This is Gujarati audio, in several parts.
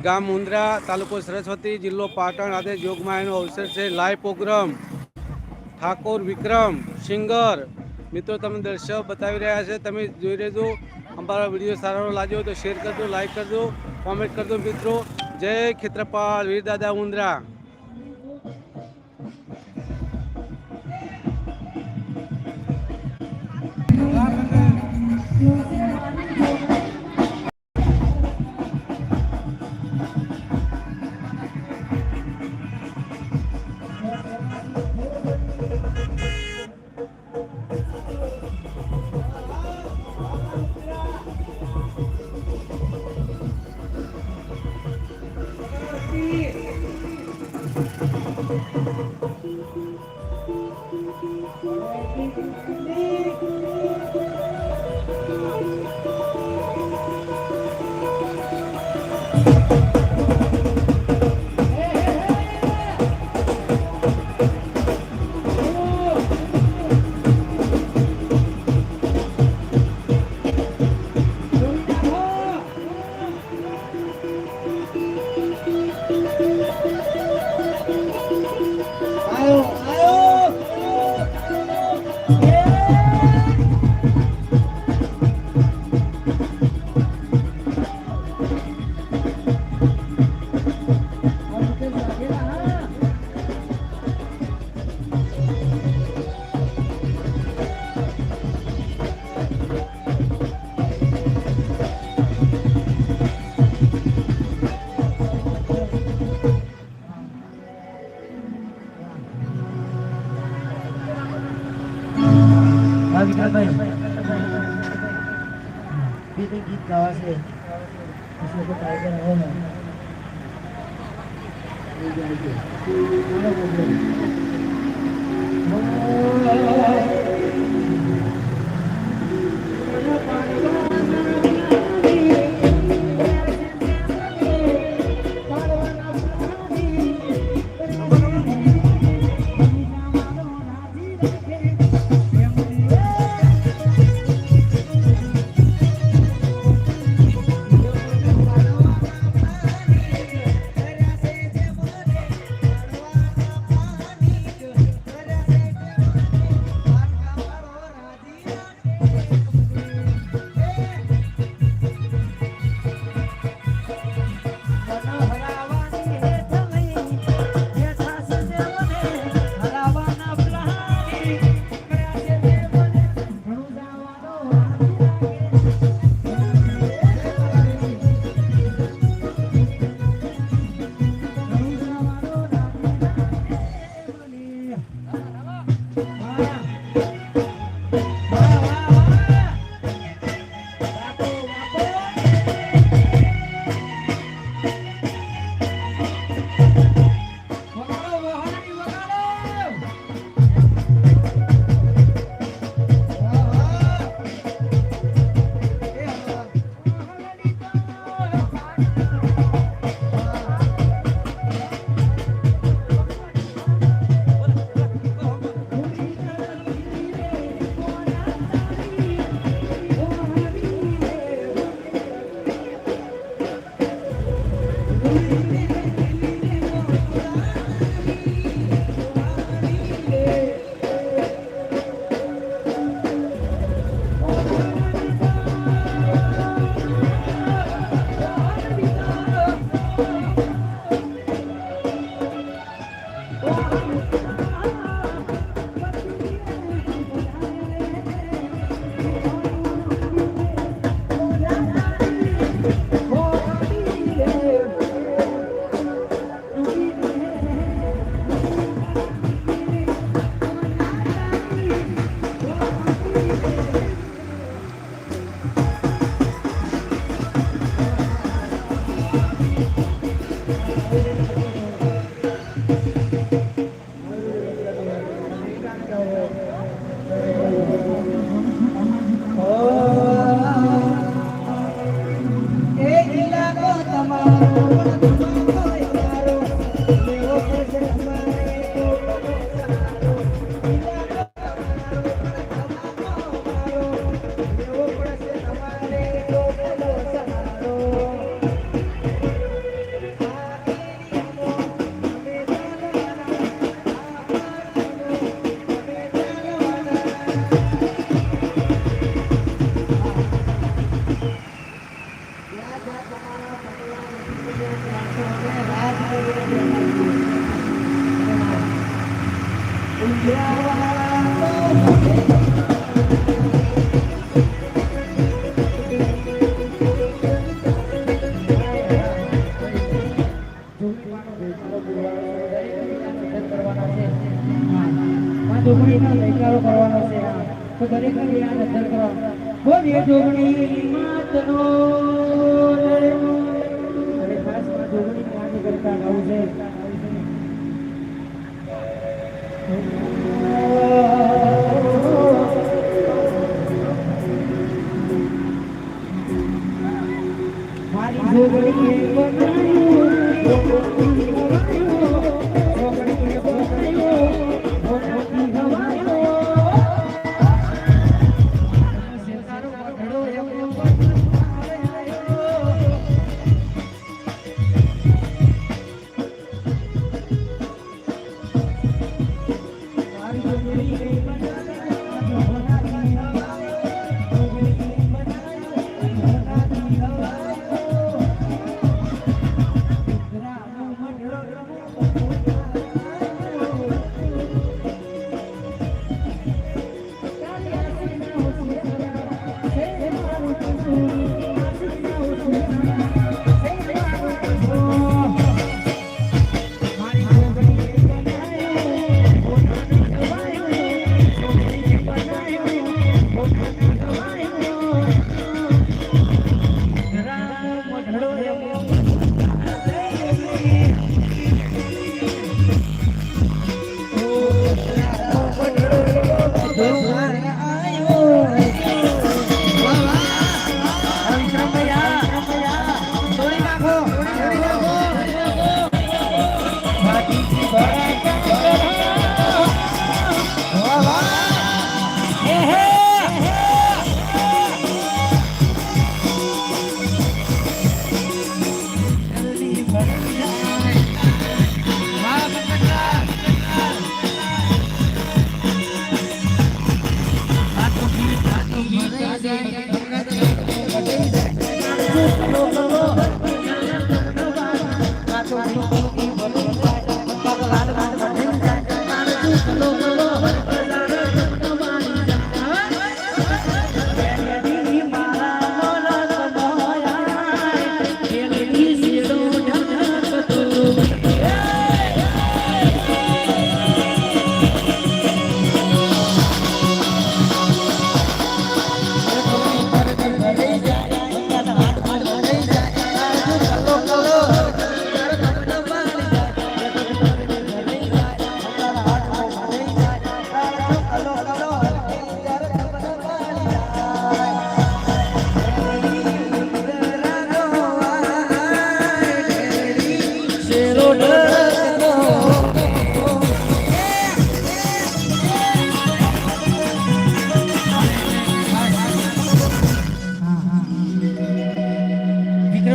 ગામ મુંદ્રા તાલુકો સરસ્વતી જિલ્લો પાટણ આજે જોગમાયાનો અવસર છે. Live programme, Thakor Vikram, singer. મિત્રો, તમે દર્શક બતાવી રહ્યા છે. તમે જોઈ રહેજો. અમારો વીડિયો સારો લાગ્યો તો શેર કરજો, લાઈક કરજો, કોમેન્ટ કરજો મિત્રો. જય ખેત્રપાલ વીર દાદા મુંદ્રા. હા વિઠ્ઠલભાઈ બી કંઈ ગીત ગાવાશે પછી લોકો ટાઈગર આવે ને એ જાય છે. જોગણીનો દેખાડો કરવાનો છે. તો દરેક યાદ અંદર કરો બોલીએ જોગણી. માતનો અને ખાસ જોગણી યાદ કરતા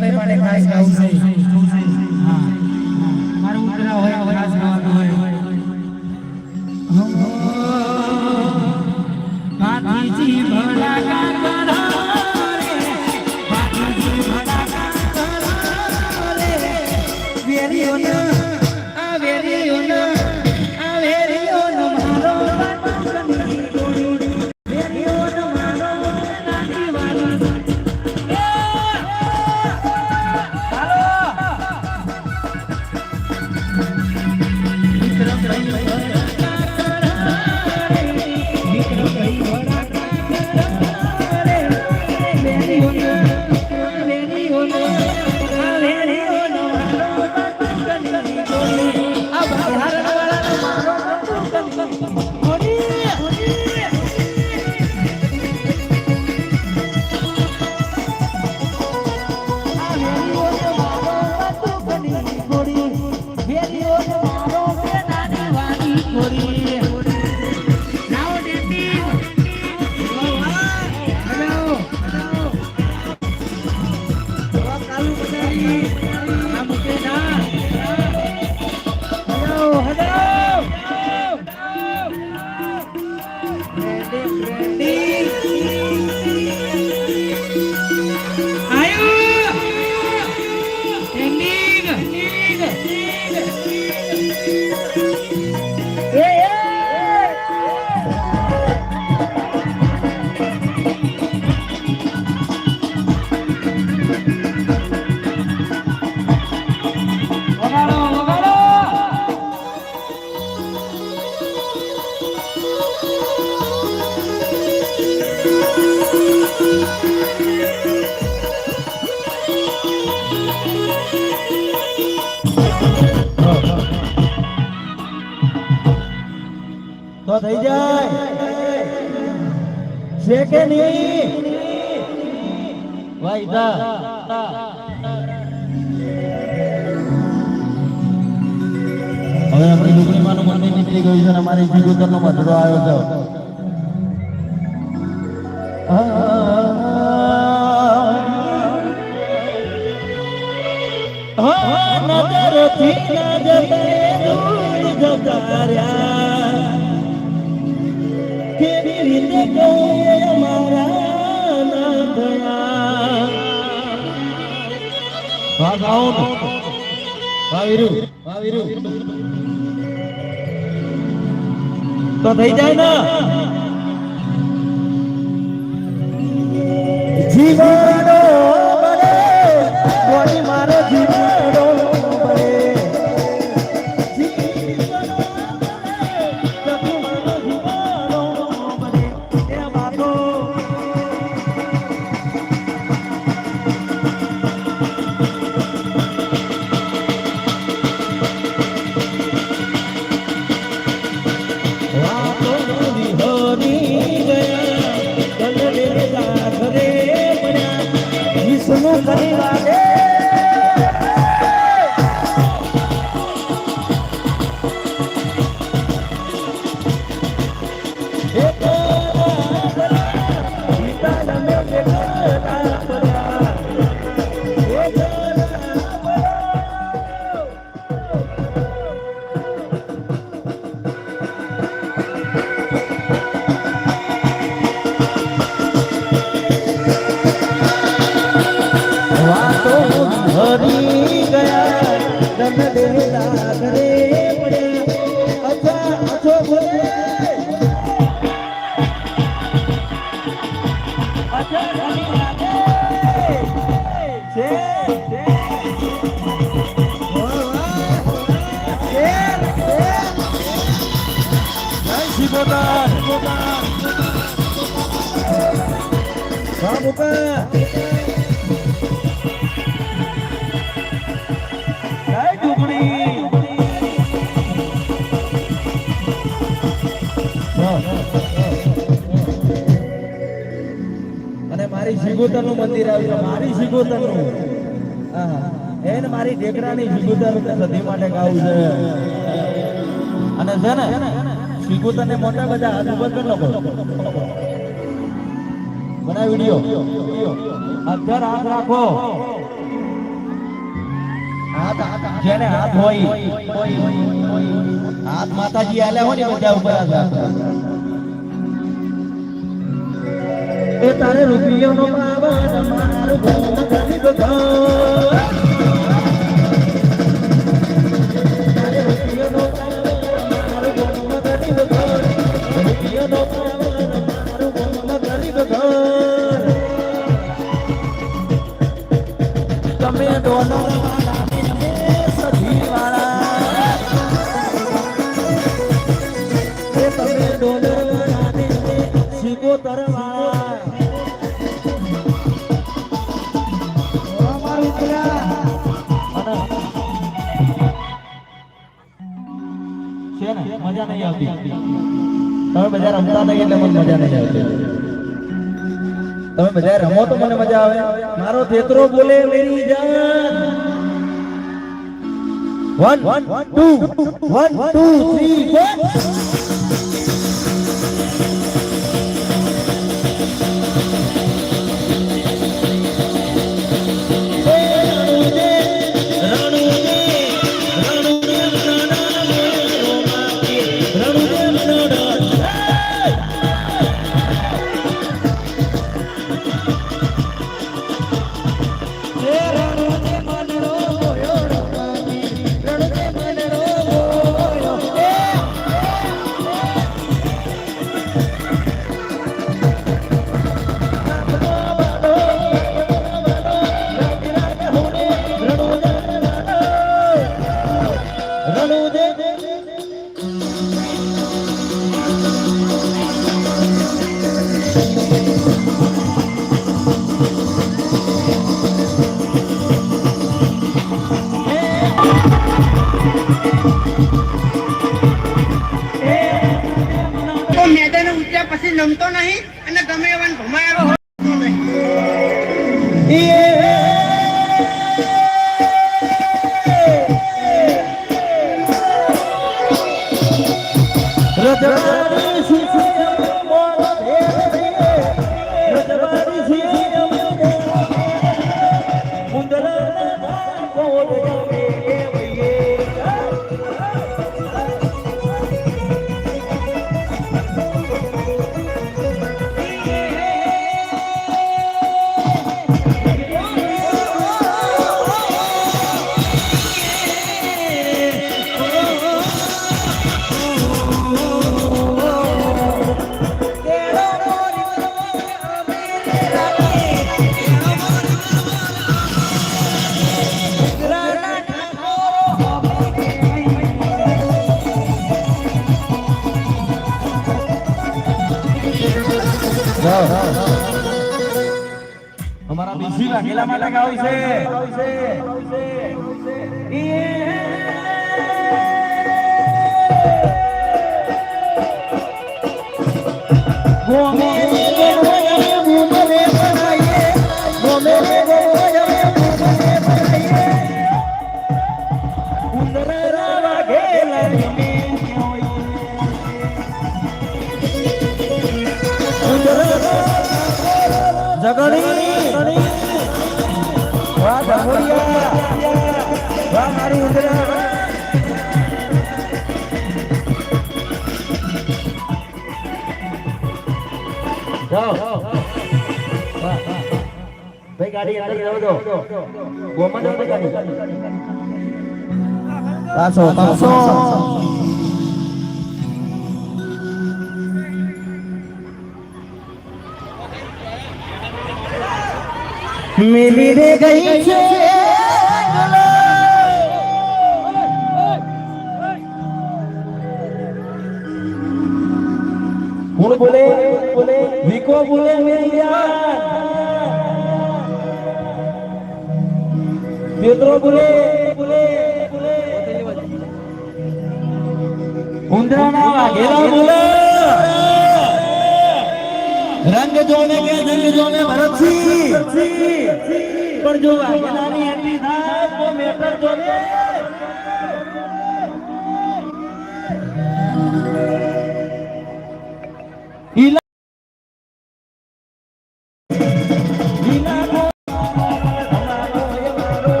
વિક્રમભાઈ માટે ખાસ ગાવું છે કે નહીં વાયદા. હવે આપણી ડુંગળીમાંનું મંદિર નીકળી ગયું છે અને અમારી જીગોતરનો મધરો આવ્યો છે નજરથી નજર દૂર જતા કેવી રીતે કહીએ અમારા ના થયા વાહ વીરુ તો થઈ જાય ને જીવનો અને મારી શિગોતરનું મંદિર આવ્યું મારી શિગોતરનું મારી ઢેકરાની શિગોતર સધી માટે ગાવું છે. અને છે ને શિગોતર ને મોટા બધા હાથ ઉપર કરી લોકો બનાવ વીડિયો. અધર હાથ રાખો. જેને હાથ હોય. હાથ માતાજી આલ્યા હોય ને બધા ઉપર હાથ એ તારે રૂપિયાનો પાવન મારું ભૂમ કરી ઘર. મજા નહીં આવતી તમે બધા રમતા નહીં એટલે મને મજા નહીં આવતી તમે બધા રમો તો મને મજા આવે. મારો તેતરો બોલે, મેરી જાન. One, one, two, one, two, three, four. નહીં અને ગમે એવાને ભમાયેલો માટે ગાવું છે ગોમે ગોમે મારી જાઓ. ભાઈ ગાડી અંદર જવા દો ગોમાં ગાડી પાછો પાછો. મિલી રે ગઈ છે કોણ બોલે બોલે વિકો બોલે મેરી યાર પેત્રો બોલે બોલે બોલે ઉંદરાના વાઘેલા બોલે રંગ જોને કે જંગ જોને ભરતસિંહ. પણ જો વાઘેલાની હતી સાહેબ તો મેટર જોને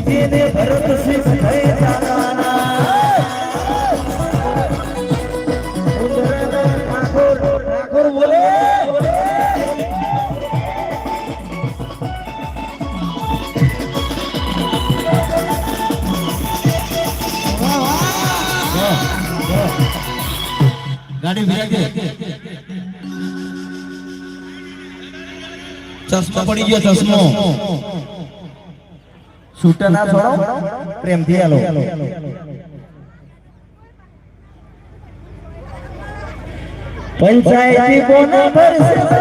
વિજયને ભરત સિંહ થઈ ચાલવાના ઉંદરના ઠાકોર ઠાકોર બોલે ગાડી વિરાજે ચશ્મા પડી ગયો ચશ્મો શૂટર ના છોડો પ્રેમથી હાલો પંચાયતી કોના ભરસે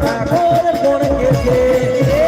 ঠাকুর কোন কে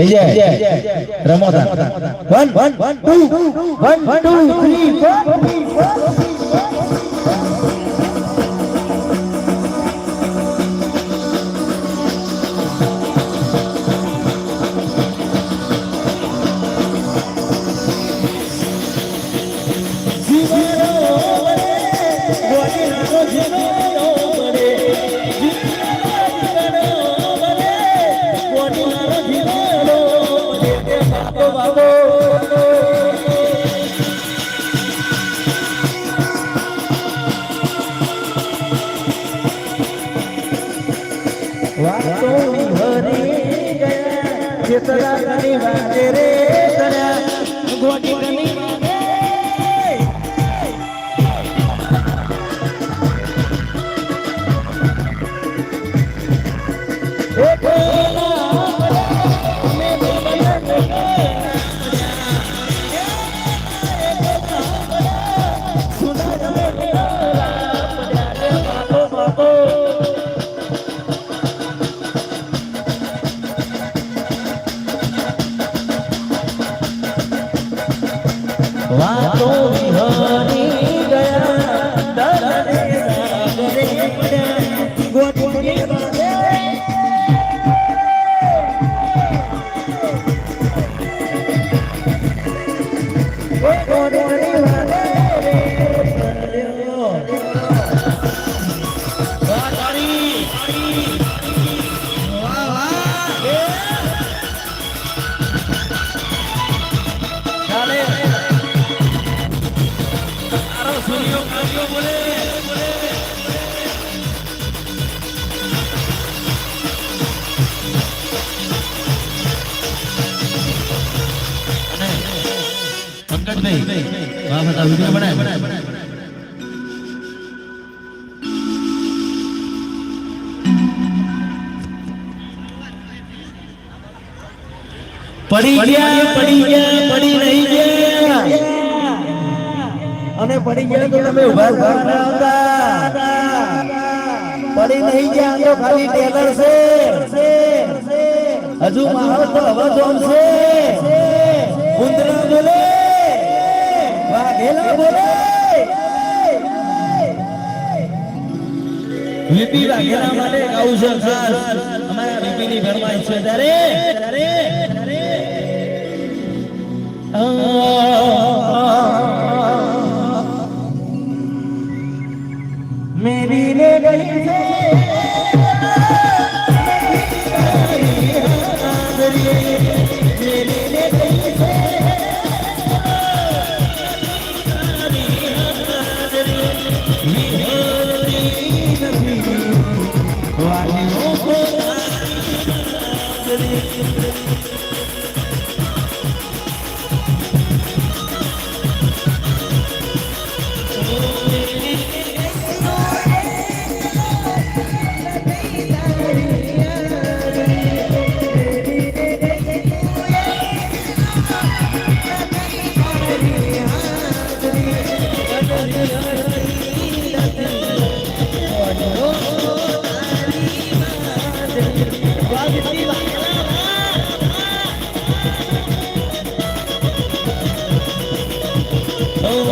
થઈ જાય. રમો તા 1 1 2 1 2 3 4 5 6どとぞ અને પડી ગયા તો તમે ઊભા ઊભા હતા. પડી નહીં ગયા તો ખાલી ટેલર છે. હજુ મારો તો અવાજ છે કુંદરા બોલે. વાઘેલા બોલે વીપી વાઘેલા માટે ગાવું છે ખાસ અમારા વીપી ની ફરમાઈશ છે ત્યારે મેરી ને ગઈ છે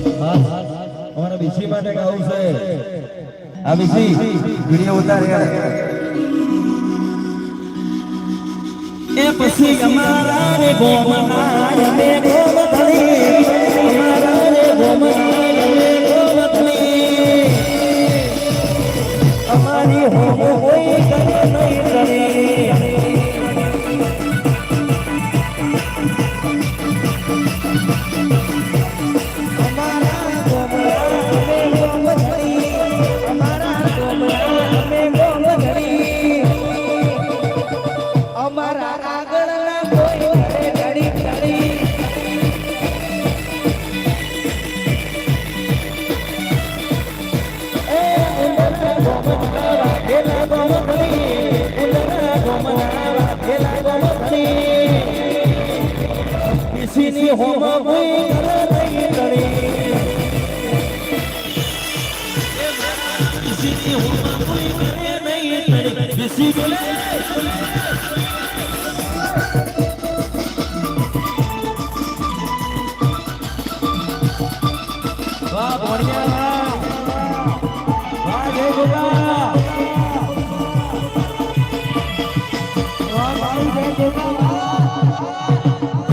અમારા બીસી માટે ગાવું છે. આ બીસી વીડિયો ઉતારે. એ પછી અમારા રે ગોમના રે ગોમધણી અમારા રે ગોમના અમારી હું કોઈ નહીં કરે નહીં